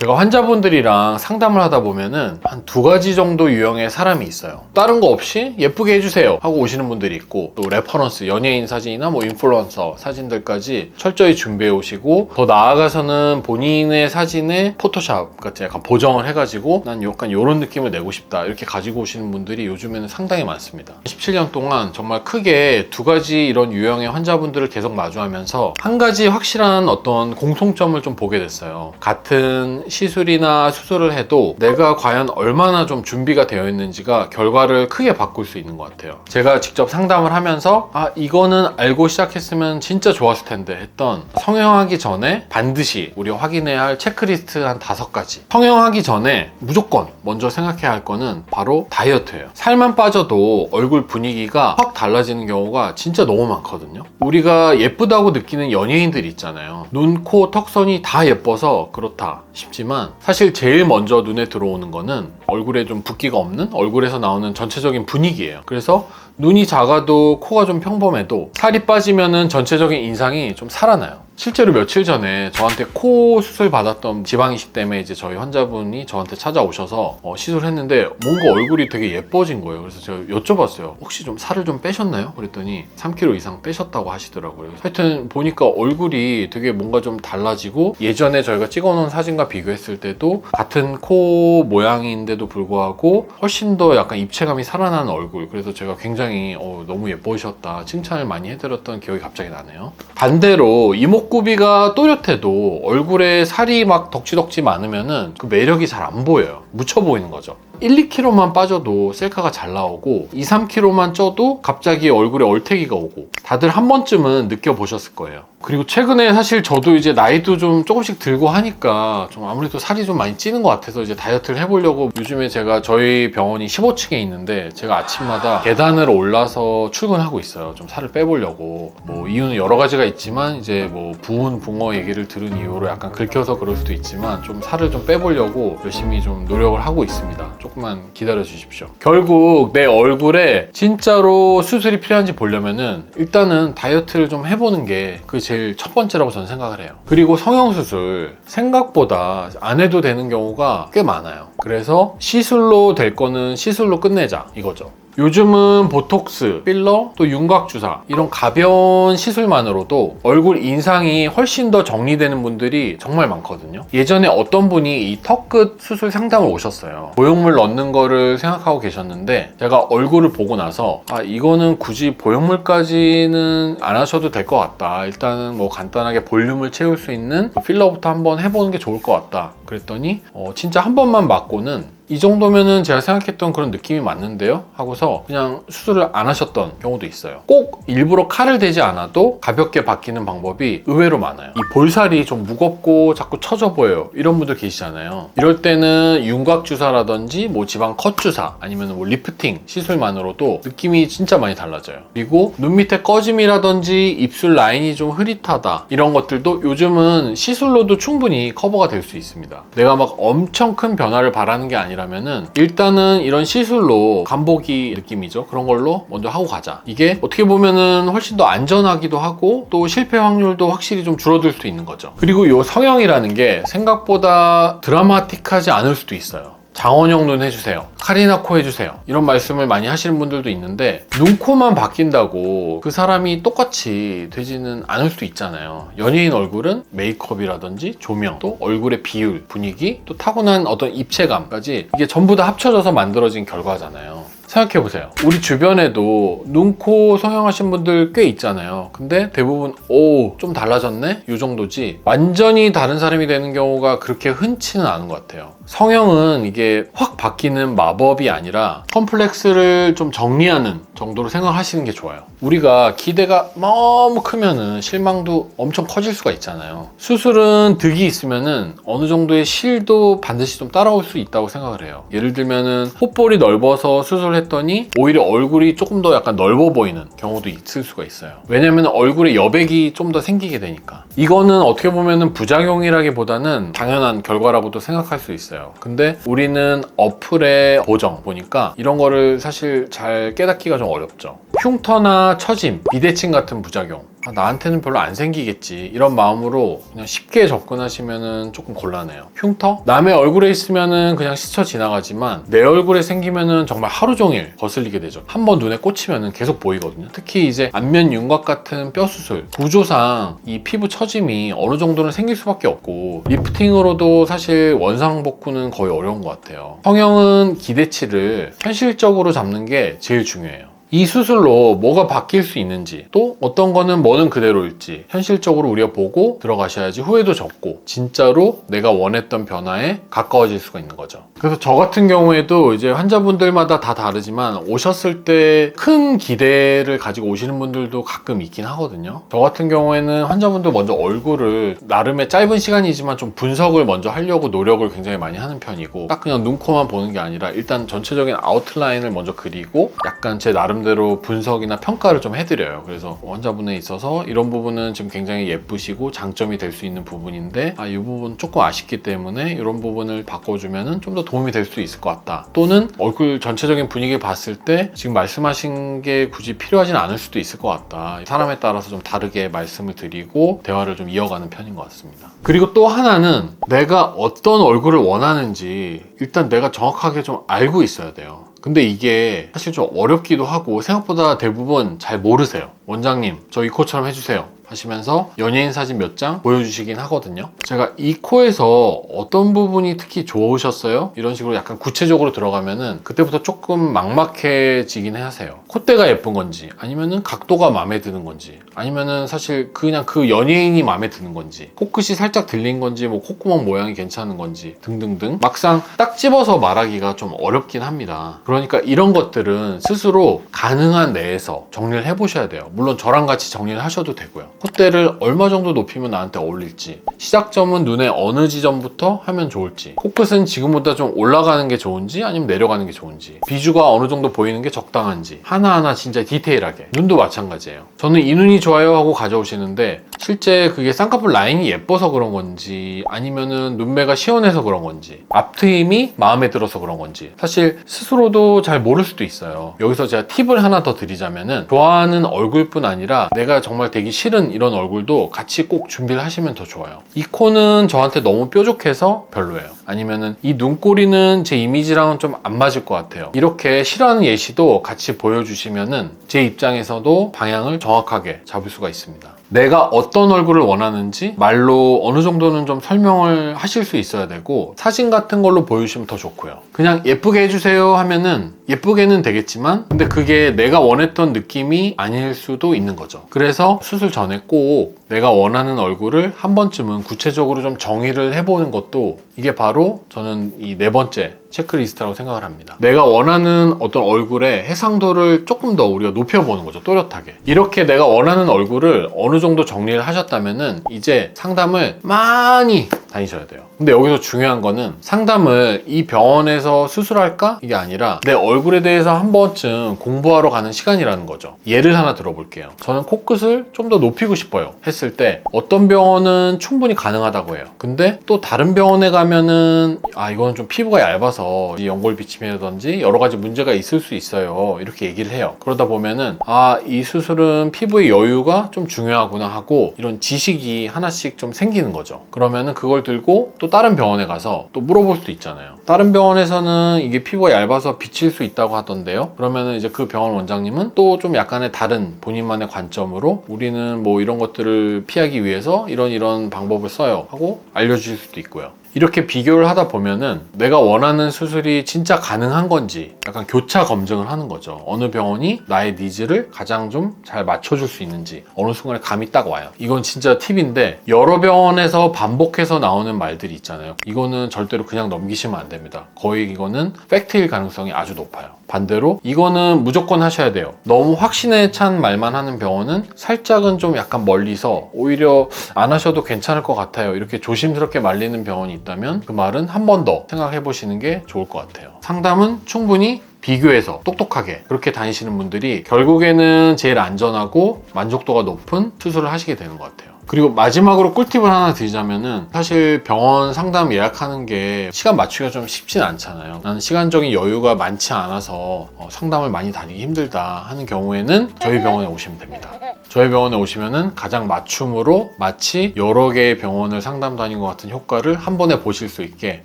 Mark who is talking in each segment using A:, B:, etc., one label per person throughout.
A: 제가 환자분들이랑 상담을 하다 보면은 한 두 가지 정도 유형의 사람이 있어요. 다른 거 없이 예쁘게 해주세요 하고 오시는 분들이 있고 또 레퍼런스 연예인 사진이나 뭐 인플루언서 사진들까지 철저히 준비해 오시고 더 나아가서는 본인의 사진에 포토샵 같은 약간 보정을 해가지고 난 약간 이런 느낌을 내고 싶다 이렇게 가지고 오시는 분들이 요즘에는 상당히 많습니다. 17년 동안 정말 크게 두 가지 이런 유형의 환자분들을 계속 마주하면서 한 가지 확실한 어떤 공통점을 좀 보게 됐어요. 같은 시술이나 수술을 해도 내가 과연 얼마나 좀 준비가 되어 있는지가 결과를 크게 바꿀 수 있는 것 같아요. 제가 직접 상담을 하면서 아 이거는 알고 시작했으면 진짜 좋았을 텐데 했던 성형하기 전에 반드시 우리 확인해야 할 체크리스트 한 다섯 가지. 성형하기 전에 무조건 먼저 생각해야 할 거는 바로 다이어트예요. 살만 빠져도 얼굴 분위기가 확 달라지는 경우가 진짜 너무 많거든요. 우리가 예쁘다고 느끼는 연예인들 있잖아요. 눈, 코, 턱선이 다 예뻐서 그렇다 싶지 만 사실 제일 먼저 눈에 들어오는 거는 얼굴에 좀 붓기가 없는 얼굴에서 나오는 전체적인 분위기예요. 그래서 눈이 작아도 코가 좀 평범해도 살이 빠지면은 전체적인 인상이 좀 살아나요. 실제로 며칠 전에 저한테 코 수술 받았던 지방 이식 때문에 이제 저희 환자분이 저한테 찾아오셔서 어, 시술했는데 뭔가 얼굴이 되게 예뻐진 거예요. 그래서 제가 여쭤봤어요. 혹시 좀 살을 좀 빼셨나요? 그랬더니 3kg 이상 빼셨다고 하시더라고요. 하여튼 보니까 얼굴이 되게 뭔가 좀 달라지고 예전에 저희가 찍어놓은 사진과 비교했을 때도 같은 코 모양인데도 불구하고 훨씬 더 약간 입체감이 살아나는 얼굴. 그래서 제가 굉장히 어, 너무 예뻐지셨다 칭찬을 많이 해드렸던 기억이 갑자기 나네요. 반대로 이목 구비가 또렷해도 얼굴에 살이 막 덕지덕지 많으면은 그 매력이 잘 안 보여요. 묻혀 보이는 거죠. 1, 2kg만 빠져도 셀카가 잘 나오고 2, 3kg만 쪄도 갑자기 얼굴에 얼태기가 오고 다들 한 번쯤은 느껴보셨을 거예요. 그리고 최근에 사실 저도 이제 나이도 좀 조금씩 들고 하니까 좀 아무래도 살이 좀 많이 찌는 것 같아서 이제 다이어트를 해보려고 요즘에 제가 저희 병원이 15층에 있는데 제가 아침마다 계단을 올라서 출근하고 있어요. 좀 살을 빼보려고. 뭐 이유는 여러 가지가 있지만 이제 뭐 부은 붕어 얘기를 들은 이후로 약간 긁혀서 그럴 수도 있지만 좀 살을 좀 빼보려고 열심히 좀 노력을 하고 있습니다. 조금만 기다려 주십시오. 결국 내 얼굴에 진짜로 수술이 필요한지 보려면은 일단은 다이어트를 좀 해보는 게 그게 제일 첫 번째라고 저는 생각을 해요. 그리고 성형수술 생각보다 안 해도 되는 경우가 꽤 많아요. 그래서 시술로 될 거는 시술로 끝내자 이거죠. 요즘은 보톡스, 필러, 또 윤곽주사 이런 가벼운 시술만으로도 얼굴 인상이 훨씬 더 정리되는 분들이 정말 많거든요. 예전에 어떤 분이 이 턱 끝 수술 상담을 오셨어요. 보형물 넣는 거를 생각하고 계셨는데 제가 얼굴을 보고 나서 아 이거는 굳이 보형물까지는 안 하셔도 될 것 같다. 일단은 뭐 간단하게 볼륨을 채울 수 있는 필러부터 한번 해보는 게 좋을 것 같다. 그랬더니 어, 진짜 한 번만 맞고는 이 정도면은 제가 생각했던 그런 느낌이 맞는데요? 하고서 그냥 수술을 안 하셨던 경우도 있어요. 꼭 일부러 칼을 대지 않아도 가볍게 바뀌는 방법이 의외로 많아요. 이 볼살이 좀 무겁고 자꾸 처져 보여요. 이런 분들 계시잖아요. 이럴 때는 윤곽 주사라든지 뭐 지방 컷 주사 아니면 뭐 리프팅 시술만으로도 느낌이 진짜 많이 달라져요. 그리고 눈 밑에 꺼짐이라든지 입술 라인이 좀 흐릿하다 이런 것들도 요즘은 시술로도 충분히 커버가 될 수 있습니다. 내가 막 엄청 큰 변화를 바라는 게 아니라 면은 일단은 이런 시술로 간보기 느낌이죠. 그런 걸로 먼저 하고 가자. 이게 어떻게 보면은 훨씬 더 안전하기도 하고 또 실패 확률도 확실히 좀 줄어들 수 있는 거죠. 그리고 이 성형이라는 게 생각보다 드라마틱하지 않을 수도 있어요. 장원영 눈 해주세요. 카리나 코 해주세요. 이런 말씀을 많이 하시는 분들도 있는데 눈, 코만 바뀐다고 그 사람이 똑같이 되지는 않을 수도 있잖아요. 연예인 얼굴은 메이크업이라든지 조명, 또 얼굴의 비율, 분위기, 또 타고난 어떤 입체감까지 이게 전부 다 합쳐져서 만들어진 결과잖아요. 생각해보세요. 우리 주변에도 눈, 코 성형하신 분들 꽤 있잖아요. 근데 대부분, 오, 좀 달라졌네? 이 정도지. 완전히 다른 사람이 되는 경우가 그렇게 흔치는 않은 것 같아요. 성형은 이게 확 바뀌는 마법이 아니라 컴플렉스를 좀 정리하는 정도로 생각하시는 게 좋아요. 우리가 기대가 너무 크면은 실망도 엄청 커질 수가 있잖아요. 수술은 득이 있으면은 어느 정도의 실도 반드시 좀 따라올 수 있다고 생각을 해요. 예를 들면은 콧볼이 넓어서 수술 했더니 오히려 얼굴이 조금 더 약간 넓어 보이는 경우도 있을 수가 있어요. 왜냐면 얼굴에 여백이 좀 더 생기게 되니까. 이거는 어떻게 보면은 부작용이라기보다는 당연한 결과라고도 생각할 수 있어요. 근데 우리는 어플의 보정 보니까 이런 거를 사실 잘 깨닫기가 좀 어렵죠. 흉터나 처짐, 비대칭 같은 부작용 아, 나한테는 별로 안 생기겠지 이런 마음으로 그냥 쉽게 접근하시면은 조금 곤란해요. 흉터? 남의 얼굴에 있으면은 그냥 스쳐 지나가지만 내 얼굴에 생기면은 정말 하루 종일 거슬리게 되죠. 한 번 눈에 꽂히면은 계속 보이거든요. 특히 이제 안면 윤곽 같은 뼈 수술 구조상 이 피부 처짐이 어느 정도는 생길 수밖에 없고 리프팅으로도 사실 원상 복구는 거의 어려운 것 같아요. 성형은 기대치를 현실적으로 잡는 게 제일 중요해요. 이 수술로 뭐가 바뀔 수 있는지 또 어떤 거는 뭐는 그대로일지 현실적으로 우리가 보고 들어가셔야지 후회도 적고 진짜로 내가 원했던 변화에 가까워질 수가 있는 거죠. 그래서 저 같은 경우에도 이제 환자분들마다 다 다르지만 오셨을 때 큰 기대를 가지고 오시는 분들도 가끔 있긴 하거든요. 저 같은 경우에는 환자분들 먼저 얼굴을 나름의 짧은 시간이지만 좀 분석을 먼저 하려고 노력을 굉장히 많이 하는 편이고 딱 그냥 눈, 코만 보는 게 아니라 일단 전체적인 아웃라인을 먼저 그리고 약간 제 나름 대로 분석이나 평가를 좀 해드려요. 그래서 환자분에 있어서 이런 부분은 지금 굉장히 예쁘시고 장점이 될 수 있는 부분인데 아, 이 부분 조금 아쉽기 때문에 이런 부분을 바꿔주면은 좀더 도움이 될 수 있을 것 같다. 또는 얼굴 전체적인 분위기 봤을 때 지금 말씀하신 게 굳이 필요하진 않을 수도 있을 것 같다. 사람에 따라서 좀 다르게 말씀을 드리고 대화를 좀 이어가는 편인 것 같습니다. 그리고 또 하나는 내가 어떤 얼굴을 원하는지 일단 내가 정확하게 좀 알고 있어야 돼요. 근데 이게 사실 좀 어렵기도 하고 생각보다 대부분 잘 모르세요. 원장님, 저 이 코처럼 해주세요. 하시면서 연예인 사진 몇 장 보여주시긴 하거든요. 제가 이 코에서 어떤 부분이 특히 좋으셨어요? 이런 식으로 약간 구체적으로 들어가면은 그때부터 조금 막막해지긴 하세요. 콧대가 예쁜 건지 아니면은 각도가 마음에 드는 건지 아니면은 사실 그냥 그 연예인이 마음에 드는 건지 코끝이 살짝 들린 건지 뭐 콧구멍 모양이 괜찮은 건지 등등등 막상 딱 집어서 말하기가 좀 어렵긴 합니다. 그러니까 이런 것들은 스스로 가능한 내에서 정리를 해보셔야 돼요. 물론 저랑 같이 정리를 하셔도 되고요. 콧대를 얼마 정도 높이면 나한테 어울릴지 시작점은 눈의 어느 지점부터 하면 좋을지 코끝은 지금보다 좀 올라가는 게 좋은지 아니면 내려가는 게 좋은지 비주가 어느 정도 보이는 게 적당한지 하나하나 진짜 디테일하게. 눈도 마찬가지예요. 저는 이 눈이 좋아요 하고 가져오시는데 실제 그게 쌍꺼풀 라인이 예뻐서 그런 건지 아니면은 눈매가 시원해서 그런 건지 앞트임이 마음에 들어서 그런 건지. 사실 스스로도 잘 모를 수도 있어요. 여기서 제가 팁을 하나 더 드리자면은 좋아하는 얼굴뿐 아니라 내가 정말 되기 싫은 이런 얼굴도 같이 꼭 준비를 하시면 더 좋아요. 이 코는 저한테 너무 뾰족해서 별로예요. 아니면은 이 눈꼬리는 제 이미지랑은 좀 안 맞을 것 같아요. 이렇게 싫어하는 예시도 같이 보여주시면은 제 입장에서도 방향을 정확하게 잡을 수가 있습니다 내가 어떤 얼굴을 원하는지 말로 어느 정도는 좀 설명을 하실 수 있어야 되고 사진 같은 걸로 보여주시면 더 좋고요. 그냥 예쁘게 해주세요 하면은 예쁘게는 되겠지만 근데 그게 내가 원했던 느낌이 아닐 수도 있는 거죠. 그래서 수술 전에 꼭 내가 원하는 얼굴을 한 번쯤은 구체적으로 좀 정의를 해보는 것도 이게 바로 저는 이 네 번째 체크리스트라고 생각을 합니다. 내가 원하는 어떤 얼굴의 해상도를 조금 더 우리가 높여보는 거죠. 또렷하게. 이렇게 내가 원하는 얼굴을 어느 정도 정리를 하셨다면은 이제 상담을 많이 다니셔야 돼요. 근데 여기서 중요한 거는 상담을 이 병원에서 수술할까? 이게 아니라 내 얼굴에 대해서 한 번쯤 공부하러 가는 시간이라는 거죠. 예를 하나 들어볼게요. 저는 코끝을 좀 더 높이고 싶어요. 했을 때 어떤 병원은 충분히 가능하다고 해요. 근데 또 다른 병원에 가면은 아, 이거는 좀 피부가 얇아서 이 연골 비침이라든지 여러 가지 문제가 있을 수 있어요. 이렇게 얘기를 해요. 그러다 보면은 아, 이 수술은 피부의 여유가 좀 중요하구나 하고 이런 지식이 하나씩 좀 생기는 거죠. 그러면은 그걸 들고 또 다른 병원에 가서 또 물어볼 수도 있잖아요. 다른 병원에서는 이게 피부가 얇아서 비칠 수 있다고 하던데요. 그러면은 이제 그 병원 원장님은 또 좀 약간의 다른 본인만의 관점으로 우리는 뭐 이런 것들을 피하기 위해서 이런 이런 방법을 써요 하고 알려주실 수도 있고요. 이렇게 비교를 하다 보면은 내가 원하는 수술이 진짜 가능한 건지 약간 교차 검증을 하는 거죠. 어느 병원이 나의 니즈를 가장 좀 잘 맞춰줄 수 있는지 어느 순간에 감이 딱 와요. 이건 진짜 팁인데 여러 병원에서 반복해서 나오는 말들이 있잖아요. 이거는 절대로 그냥 넘기시면 안 됩니다. 거의 이거는 팩트일 가능성이 아주 높아요. 반대로 이거는 무조건 하셔야 돼요. 너무 확신에 찬 말만 하는 병원은 살짝은 좀 약간 멀리서 오히려 안 하셔도 괜찮을 것 같아요. 이렇게 조심스럽게 말리는 병원이 있다면 그 말은 한 번 더 생각해 보시는 게 좋을 것 같아요. 상담은 충분히 비교해서 똑똑하게 그렇게 다니시는 분들이 결국에는 제일 안전하고 만족도가 높은 수술을 하시게 되는 것 같아요. 그리고 마지막으로 꿀팁을 하나 드리자면은 사실 병원 상담 예약하는 게 시간 맞추기가 좀 쉽진 않잖아요. 나는 시간적인 여유가 많지 않아서 어, 상담을 많이 다니기 힘들다 하는 경우에는 저희 병원에 오시면 됩니다. 저희 병원에 오시면은 가장 맞춤으로 마치 여러 개의 병원을 상담 다닌 것 같은 효과를 한 번에 보실 수 있게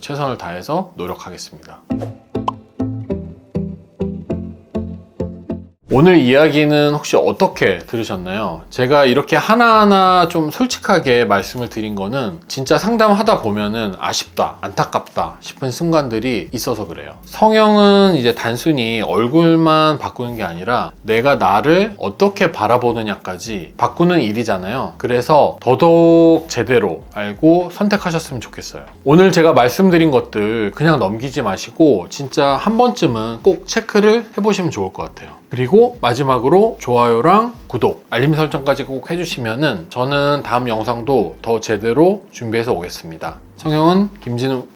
A: 최선을 다해서 노력하겠습니다. 오늘 이야기는 혹시 어떻게 들으셨나요? 제가 이렇게 하나하나 좀 솔직하게 말씀을 드린 거는 진짜 상담하다 보면은 아쉽다, 안타깝다 싶은 순간들이 있어서 그래요. 성형은 이제 단순히 얼굴만 바꾸는 게 아니라 내가 나를 어떻게 바라보느냐까지 바꾸는 일이잖아요. 그래서 더더욱 제대로 알고 선택하셨으면 좋겠어요. 오늘 제가 말씀드린 것들 그냥 넘기지 마시고 진짜 한 번쯤은 꼭 체크를 해보시면 좋을 것 같아요. 마지막으로 좋아요랑 구독, 알림 설정까지 꼭 해주시면은 저는 다음 영상도 더 제대로 준비해서 오겠습니다. 성형은 김진우